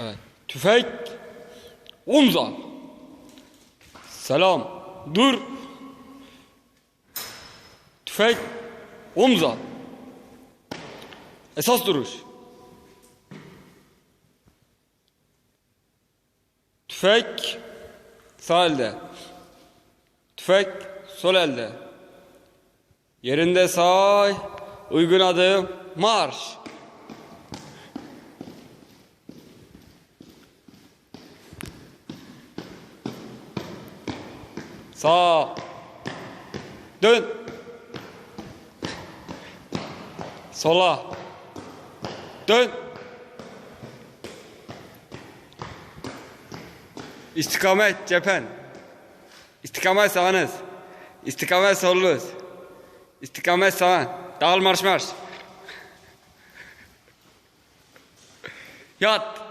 Evet. Tüfek. Omza. Selam. Dur. Tüfek. Omza. Esas duruş. Tüfek sağ elde. Tüfek sol elde. Yerinde say. Uygun adım. Marş. Sağ. Dön. Sola. Dön. İstikamet cephen. İstikamet sağınız. İstikamet solunuz. İstikamet sağın. Dağıl marş marş. Yat.